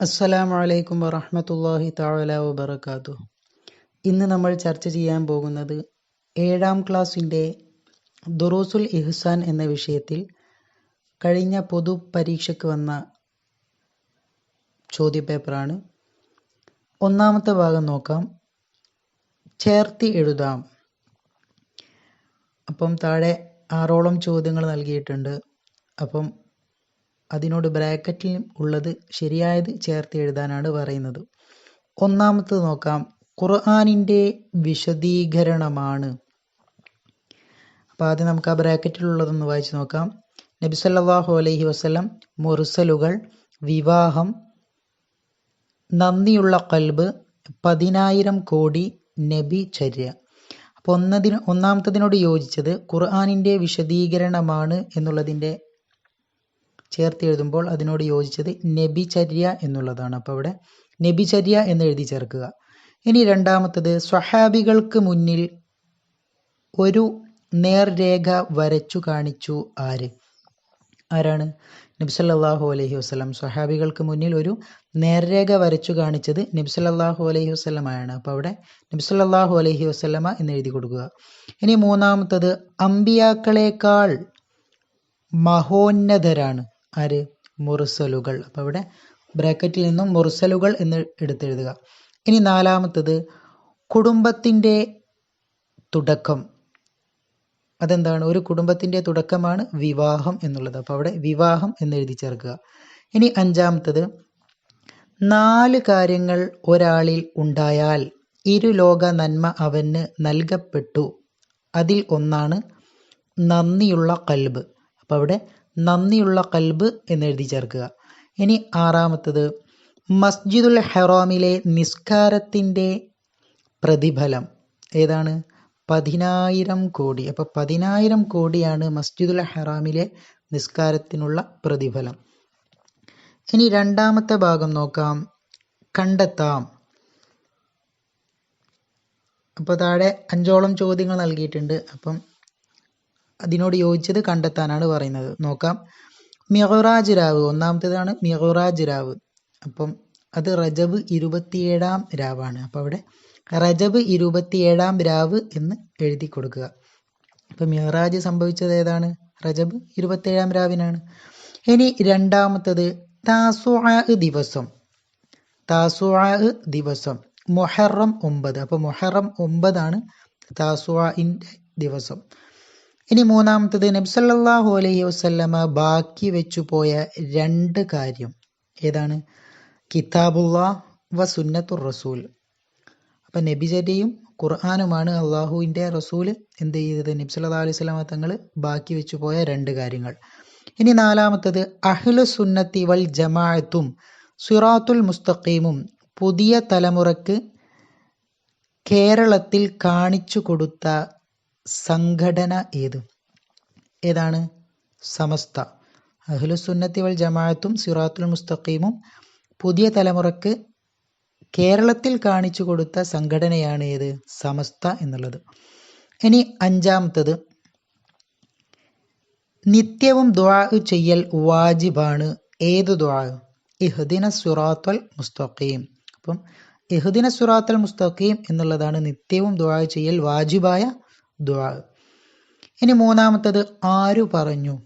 അസ്സലാമു അലൈക്കും വറഹമത്തല്ലാഹി തആല വബർക്കാത്തു ഇന്ന് നമ്മൾ ചർച്ച ചെയ്യാൻ പോകുന്നത് ഏഴാം ക്ലാസ്സിന്റെ ദുറൂസുൽ ഇഹ്സാൻ എന്ന വിഷയത്തിൽ കഴിഞ്ഞ പൊതു പരീക്ഷയ്ക്ക് വന്ന ചോദ്യപേപ്പറാണ്. ഒന്നാമത്തെ ഭാഗം നോക്കാം. ചേർത്തി എഴുതാം. അപ്പം താഴെ ആറോളം ചോദ്യങ്ങൾ നൽകിയിട്ടുണ്ട്. അപ്പം അതിനോട് ബ്രാക്കറ്റിൽ ഉള്ളത് ശരിയായത് ചേർത്ത് എഴുതാനാണ് പറയുന്നത്. ഒന്നാമത്തത് നോക്കാം. ഖുർആാനിന്റെ വിശദീകരണമാണ്. അപ്പോൾ ആദ്യം നമുക്ക് ആ ബ്രാക്കറ്റിലുള്ളതൊന്ന് വായിച്ച് നോക്കാം. നബി സല്ലല്ലാഹു അലൈഹി വസ്ലം മുർസലുകൾ വിവാഹം നന്ദിയുള്ള കൽബ് പതിനായിരം കോടി നബി ചര്യ. അപ്പോൾ ഒന്നതിന് ഒന്നാമത്തതിനോട് യോജിച്ചത് ഖുർആാനിന്റെ വിശദീകരണമാണ് എന്നുള്ളതിന്റെ ചേർത്ത് എഴുതുമ്പോൾ അതിനോട് യോജിച്ചത് നബിചര്യ എന്നുള്ളതാണ്. അപ്പോൾ അവിടെ നബിചര്യ എന്ന് എഴുതി ചേർക്കുക. ഇനി രണ്ടാമത്തത് സ്വഹാബികൾക്ക് മുന്നിൽ ഒരു നേർരേഖ വരച്ചു കാണിച്ചു ആര്? ആരാണ്? നബ്സല്ലാഹു അലൈഹി വസ്ലം സ്വഹാബികൾക്ക് മുന്നിൽ ഒരു നേർരേഖ വരച്ചു കാണിച്ചത് നബ്സല്ലാഹു അലൈഹി വസ്ലമയാണ് അപ്പോൾ അവിടെ നബ്സല്ലാഹു അലൈഹി വസ്ലമ എന്ന് എഴുതി കൊടുക്കുക. ഇനി മൂന്നാമത്തത് അമ്പിയാക്കളെക്കാൾ മഹോന്നതരാണ്. ആര്? മുറിസലുകൾ അപ്പോൾ ഇവിടെ ബ്രാക്കറ്റിൽ നിന്നും മുറിസലുകൾ എന്ന് എടുത്തെഴുതുക. ഇനി നാലാമത്തത് കുടുംബത്തിന്റെ തുടക്കം. അതെന്താണ്? ഒരു കുടുംബത്തിന്റെ തുടക്കമാണ് വിവാഹം എന്നുള്ളത്. അപ്പോൾ അവിടെ വിവാഹം എന്ന് എഴുതി ചേർക്കുക. ഇനി അഞ്ചാമത്തത് നാല് കാര്യങ്ങൾ ഒരാളിൽ ഉണ്ടായാൽ ഇരുലോക നന്മ അവന് നൽകപ്പെട്ടു. അതിൽ ഒന്നാണ് നന്ദിയുള്ള കൽബ്. അപ്പോൾ അവിടെ നന്ദിയുള്ള കൽബ് എന്ന് എഴുതി ചേർക്കുക. ഇനി ആറാമത്തത് മസ്ജിദുൽ ഹെറോമിലെ നിസ്കാരത്തിന്റെ പ്രതിഫലം ഏതാണ്? പതിനായിരം കോടി. അപ്പോൾ പതിനായിരം കോടിയാണ് മസ്ജിദുൽ ഹെറാമിലെ നിസ്കാരത്തിനുള്ള പ്രതിഫലം. ഇനി രണ്ടാമത്തെ ഭാഗം നോക്കാം. കണ്ടെത്താം. അപ്പോൾ താഴെ അഞ്ചോളം ചോദ്യങ്ങൾ നൽകിയിട്ടുണ്ട്. അപ്പം അതിനോട് യോജിച്ചത് കണ്ടെത്താനാണ് പറയുന്നത്. നോക്കാം. മിഹറാജ് രാവ് ഒന്നാമത്തേതാണ് മിഹറാജ് രാവ് അപ്പം അത് റജബ് ഇരുപത്തിയേഴാം രാവാണ്. അപ്പോൾ അവിടെ റജബ് ഇരുപത്തിയേഴാം രാവ് എന്ന് എഴുതി കൊടുക്കുക. അപ്പം മിഹറാജ് സംഭവിച്ചത് ഏതാണ്? റജബ് ഇരുപത്തിയേഴാം രാവിനാണ്. ഇനി രണ്ടാമത്തത് താസുആ ദിവസം. താസുആ ദിവസം. മൊഹറം ഒമ്പത്. അപ്പോൾ മൊഹറം ഒമ്പതാണ് താസുആന്റെ ദിവസം. ഇനി മൂന്നാമത്തത് നബ്സല്ലാഹു അലൈഹി വസ്ല്ലമ ബാക്കി വെച്ചു പോയ രണ്ട് കാര്യം. ഏതാണ്? കിതാബുല്ലാ വ സുന്നത്തുർ റസൂൽ. അപ്പം നബിചര്യയും ഖുർആാനുമാണ് അള്ളാഹുവിന്റെ റസൂൽ എന്ത് ചെയ്തത്? നബ്സല്ലാ അലൈഹി സ്വലാമ തങ്ങൾ ബാക്കി വെച്ചു പോയ രണ്ട് കാര്യങ്ങൾ. ഇനി നാലാമത്തത് അഹ്ലു സുന്നത്തി വൽ ജമാഅത്തും സുറാത്തുൽ മുസ്തഖീമും പുതിയ തലമുറയ്ക്ക് കേരളത്തിൽ കാണിച്ചു കൊടുത്ത സംഘടന ഏത്? ഏതാണ്? സമസ്ത. അഹ്ലുസുന്നത്തി വൽ ജമാഅത്തും സിറാത്തുൽ മുസ്തഖീമും പുതിയ തലമുറയ്ക്ക് കേരളത്തിൽ കാണിച്ചു കൊടുത്ത സംഘടനയാണ് ഏത്? സമസ്ത എന്നുള്ളത്. ഇനി അഞ്ചാമത്തത്. നിത്യവും ദ്വാ ചെയ്യൽ വാജിബാണ്. ഏത് ദ്വാ ഇഹ്ദിന സുറാത്തുൽ മുസ്തഖീം. അപ്പം ഇഹ്ദിന സുറാത്തുൽ മുസ്തഖീം എന്നുള്ളതാണ് നിത്യവും ദ്വാ ചെയ്യൽ വാജിബായ ഇനി മൂന്നാമത്തത് ആരു പറഞ്ഞു?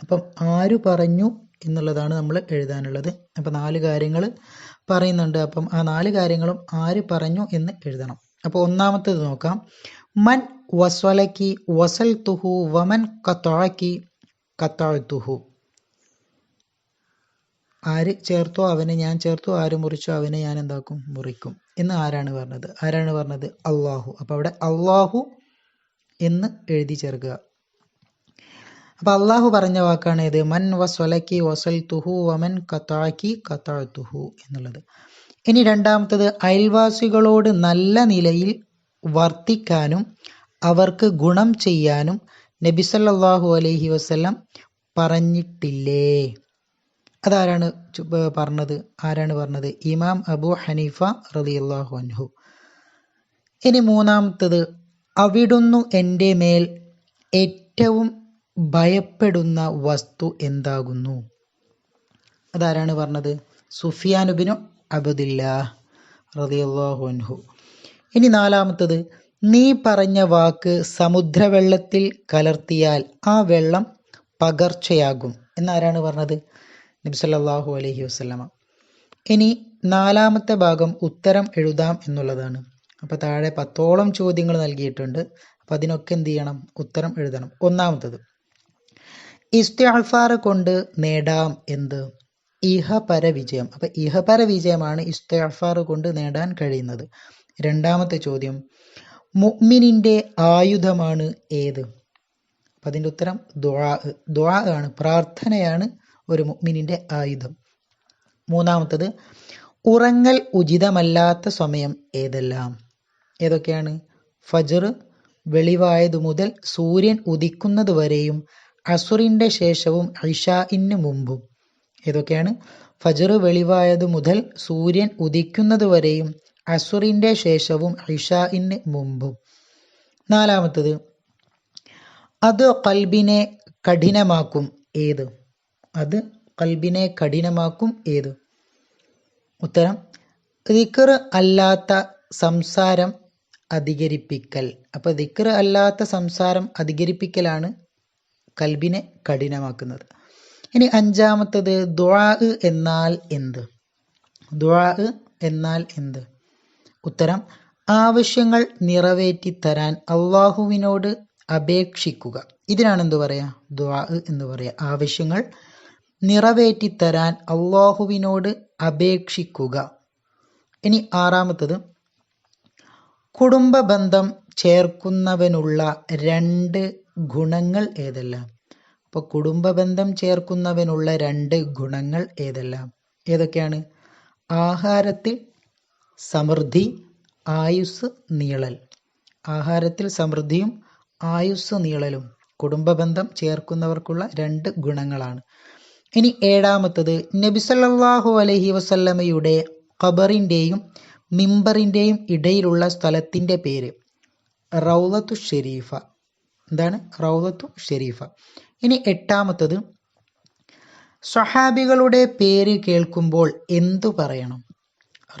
അപ്പം ആരു പറഞ്ഞു എന്നുള്ളതാണ് നമ്മൾ എഴുതാനുള്ളത്. അപ്പം നാല് കാര്യങ്ങൾ പറയുന്നുണ്ട്. അപ്പം ആ നാല് കാര്യങ്ങളും ആര് പറഞ്ഞു എന്ന് എഴുതണം. അപ്പോൾ ഒന്നാമത്തത് നോക്കാം. മൻ വസ്വലക്കി വസൽ തുഹു വമൻ കത്തോഴക്കി കത്തോഴത്തുഹു ആര് ചേർത്തോ അവനെ ഞാൻ ചേർത്തു ആര് മുറിച്ചോ അവനെ ഞാൻ എന്താക്കും? മുറിക്കും. എന്ന് ആരാണ് പറഞ്ഞത്? ആരാണ് പറഞ്ഞത്? അള്ളാഹു. അപ്പോൾ അവിടെ അള്ളാഹു എന്ന് എഴുതി ചേർക്കുക. അപ്പൊ അള്ളാഹു പറഞ്ഞ വാക്കാണ് ഇത് മൻ വസ്വലക്കി വസൽ തുഹു വമൻ കത്താക്കി കത്താത്തുഹു എന്നുള്ളത്. ഇനി രണ്ടാമത്തത് അയൽവാസികളോട് നല്ല നിലയിൽ വർത്തിക്കാനും അവർക്ക് ഗുണം ചെയ്യാനും നബിസല്ലാഹു അലൈഹി വസ്ലം പറഞ്ഞിട്ടില്ലേ? അതാരാണ് പറഞ്ഞത്? ആരാണ് പറഞ്ഞത്? ഇമാം അബു ഹനീഫ റളിയല്ലാഹു അൻഹു. ഇനി മൂന്നാമത്തത് അവിടുന്നു എന്റെ മേൽ ഏറ്റവും ഭയപ്പെടുന്ന വസ്തു എന്താകുന്നു? അതാരാണ് പറഞ്ഞത്? സുഫിയാനുബിനു അബുദില്ല റളിയല്ലാഹു അൻഹു. ഇനി നാലാമത്തത് നീ പറഞ്ഞ വാക്ക് സമുദ്രവെള്ളത്തിൽ കലർത്തിയാൽ ആ വെള്ളം പകർച്ചയാകും. എന്നാരാണ് പറഞ്ഞത്? നബി അലഹി വസ്ലമ ഇനി നാലാമത്തെ ഭാഗം ഉത്തരം എഴുതാം എന്നുള്ളതാണ്. അപ്പോൾ താഴെ പത്തോളം ചോദ്യങ്ങൾ നൽകിയിട്ടുണ്ട്. അപ്പോൾ അതിനൊക്കെ എന്ത് ചെയ്യണം? ഉത്തരം എഴുതണം. ഒന്നാമത്തത് ഇസ്തിഅഫാർ കൊണ്ട് നേടാം എന്ത്? ഇഹപര വിജയം. അപ്പൊ ഇഹപര വിജയമാണ് ഇസ്തിഅഫാർ കൊണ്ട് നേടാൻ കഴിയുന്നത്. രണ്ടാമത്തെ ചോദ്യം മുഅ്മിനിന്റെ ആയുധമാണ് ഏത്? അപ്പൊ അതിന്റെ ഉത്തരം ദ്വാ ദ്വാ ആണ് പ്രാർത്ഥനയാണ് ഒരു മുഅ്മിനിന്റെ ആയുധം. മൂന്നാമത്തത് ഉറങ്ങൽ ഉചിതമല്ലാത്ത സമയം ഏതെല്ലാം? ഏതൊക്കെയാണ്? ഫജർ വെളിവായതു മുതൽ സൂര്യൻ ഉദിക്കുന്നത് വരെയും അസുറിന്റെ ശേഷവും ഇഷാഇന് മുമ്പും. ഏതൊക്കെയാണ്? ഫജർ വെളിവായതു മുതൽ സൂര്യൻ ഉദിക്കുന്നത് വരെയും അസുറിന്റെ ശേഷവും ഇഷാഇന് മുമ്പും. നാലാമത്തത് അത് കൽബിനെ കഠിനമാക്കും ഏത്? അത് കൽബിനെ കഠിനമാക്കും ഏത്? ഉത്തരം ദിക്കർ അല്ലാത്ത സംസാരം അധികരിപ്പിക്കൽ. അപ്പൊ ദിക്ർ അല്ലാത്ത സംസാരം അധികരിപ്പിക്കലാണ് കൽബിനെ കഠിനമാക്കുന്നത്. ഇനി അഞ്ചാമത്തത് ദുആ എന്നാൽ എന്ത്? ദുആ എന്നാൽ എന്ത്? ഉത്തരം ആവശ്യങ്ങൾ നിറവേറ്റി തരാൻ അള്ളാഹുവിനോട് അപേക്ഷിക്കുക. ഇതിനാണ് എന്ത് പറയാ? ദുആ എന്ന് പറയാ. ആവശ്യങ്ങൾ നിറവേറ്റി തരാൻ അള്ളാഹുവിനോട് അപേക്ഷിക്കുക. ഇനി ആറാമത്തത് കുടുംബ ബന്ധം ചേർക്കുന്നവനുള്ള രണ്ട് ഗുണങ്ങൾ ഏതെല്ലാം? അപ്പോൾ കുടുംബ ബന്ധം ചേർക്കുന്നവനുള്ള രണ്ട് ഗുണങ്ങൾ ഏതെല്ലാം? ഏതൊക്കെയാണ്? ആഹാരത്തിൽ സമൃദ്ധി ആയുസ് നീളൽ. ആഹാരത്തിൽ സമൃദ്ധിയും ആയുസ് നീളലും. കുടുംബ ബന്ധം ചേർക്കുന്നവർക്കുള്ള രണ്ട് ഗുണങ്ങളാണ്. ഇനി ഏഴാമത്തത് നബി അലഹി അലൈഹി വസല്ലമയുടെ ഖബറിന്റെയും മിമ്പറിന്റെയും ഇടയിലുള്ള സ്ഥലത്തിന്റെ പേര്. റൗലത്തു ഷെരീഫ. എന്താണ്? റൗലത്തു ഷെരീഫ. ഇനി എട്ടാമത്തത്. സഹാബികളുടെ പേര് കേൾക്കുമ്പോൾ എന്തു പറയണം?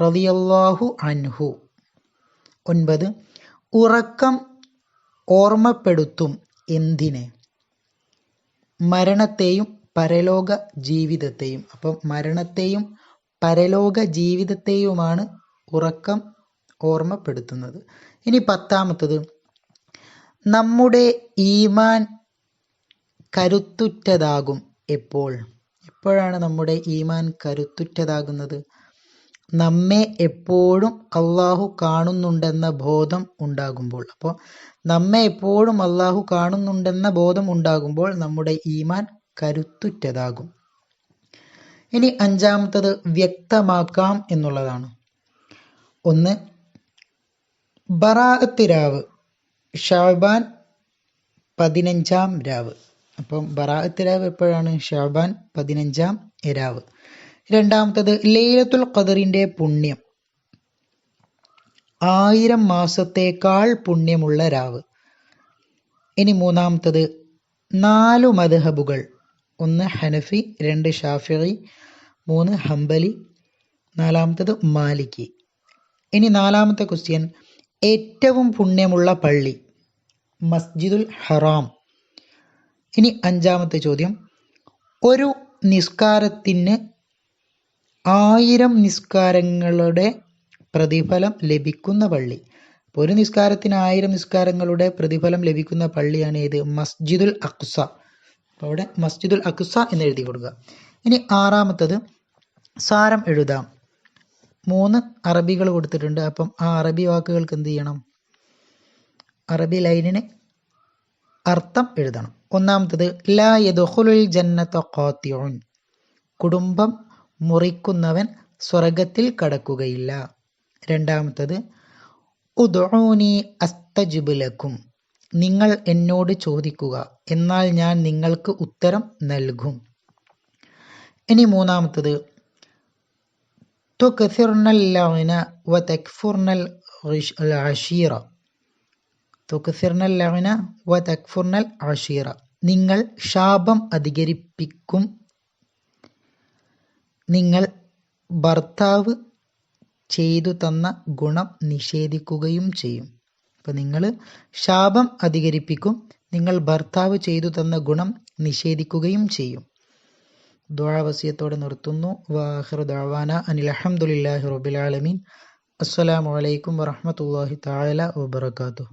റളിയല്ലാഹു അൻഹു. ഒൻപത്. ഉറക്കം ഓർമ്മപ്പെടുത്തും എന്തിനെ? മരണത്തെയും പരലോക ജീവിതത്തെയും. അപ്പം മരണത്തെയും പരലോക ജീവിതത്തെയുമാണ് ഉറക്കം ഓർമ്മപ്പെടുത്തുന്നത്. ഇനി പത്താമത്തത്. നമ്മുടെ ഈമാൻ കരുത്തുറ്റതാകും എപ്പോൾ? എപ്പോഴാണ് നമ്മുടെ ഈമാൻ കരുത്തുറ്റതാകുന്നത്? നമ്മെ എപ്പോഴും അള്ളാഹു കാണുന്നുണ്ടെന്ന ബോധം ഉണ്ടാകുമ്പോൾ. അപ്പോൾ നമ്മെ എപ്പോഴും അള്ളാഹു കാണുന്നുണ്ടെന്ന ബോധം ഉണ്ടാകുമ്പോൾ നമ്മുടെ ഈമാൻ കരുത്തുറ്റതാകും. ഇനി അഞ്ചാമത്തത് വ്യക്തമാക്കാം എന്നുള്ളതാണ്. ഒന്ന് ബറാഅത്ത് രാവ് ഷാബാൻ പതിനഞ്ചാം രാവ്. അപ്പം ബറാഅത്ത് രാവ് എപ്പോഴാണ്? ഷാബാൻ പതിനഞ്ചാം രാവ്. രണ്ടാമത്തത് ലൈലത്തുൽ ഖദറിന്റെ പുണ്യം. ആയിരം മാസത്തേക്കാൾ പുണ്യമുള്ള രാവ്. ഇനി മൂന്നാമത്തത് നാലു മദ്ഹബുകൾ. ഒന്ന് ഹനഫി രണ്ട് ഷാഫിഈ മൂന്ന് ഹംബലി. നാലാമത്തത് മാലിക്കി ഇനി നാലാമത്തെ ക്വസ്റ്റ്യൻ. ഏറ്റവും പുണ്യമുള്ള പള്ളി. മസ്ജിദുൽ ഹറാം. ഇനി അഞ്ചാമത്തെ ചോദ്യം. ഒരു നിസ്കാരത്തിന് ആയിരം നിസ്കാരങ്ങളുടെ പ്രതിഫലം ലഭിക്കുന്ന പള്ളി. ഒരു നിസ്കാരത്തിന് ആയിരം നിസ്കാരങ്ങളുടെ പ്രതിഫലം ലഭിക്കുന്ന പള്ളിയാണ് ഏത്? മസ്ജിദുൽ അക്സ. അപ്പോൾ അവിടെ മസ്ജിദുൽ അക്സ എന്ന് എഴുതി കൊടുക്കുക. ഇനി ആറാമത്തത്. സാരം എഴുതാം. മൂന്ന് അറബികൾ കൊടുത്തിട്ടുണ്ട്. അപ്പം ആ അറബി വാക്കുകൾക്ക് എന്ത് ചെയ്യണം? അറബി ലൈനിന് അർത്ഥം എഴുതണം. ഒന്നാമത്തത് ലാ യദുഹുലുൽ ജന്നത ഖാത്തിഉൻ. കുടുംബം മുറിക്കുന്നവൻ സ്വർഗത്തിൽ കടക്കുകയില്ല. രണ്ടാമത്തത് ഉദോനി അസ്തജിബ് ലക്കും. നിങ്ങൾ എന്നോട് ചോദിക്കുക എന്നാൽ ഞാൻ നിങ്ങൾക്ക് ഉത്തരം നൽകും. ഇനി മൂന്നാമത്തത് തുക്സിർനൽ وتكفرن വതക്ഫുർനൽ അഷീറ തുക്സിർനൽ ലഅന വതക്ഫുർനൽ അഷീറ നിങ്ങൾ ശാപം അധികരിപ്പിക്കും. നിങ്ങൾ ഭർത്താവ് ചെയ്തു തന്ന ഗുണം നിഷേധിക്കുകയും ചെയ്യും. അപ്പം നിങ്ങൾ ശാപം അധികരിപ്പിക്കും. നിങ്ങൾ ഭർത്താവ് ചെയ്തു തന്ന ഗുണം നിഷേധിക്കുകയും ചെയ്യും. ദ്വാവസ്യത്തോടെ നിർത്തുന്നു വാഹിർ ദാവാന അനിൽ അഹമ്മദില്ലാഹി റബുലാലമീൻ അസ്സലാമു അലൈക്കും വറഹമത്തല്ലാഹി താല വബർക്കാത്തു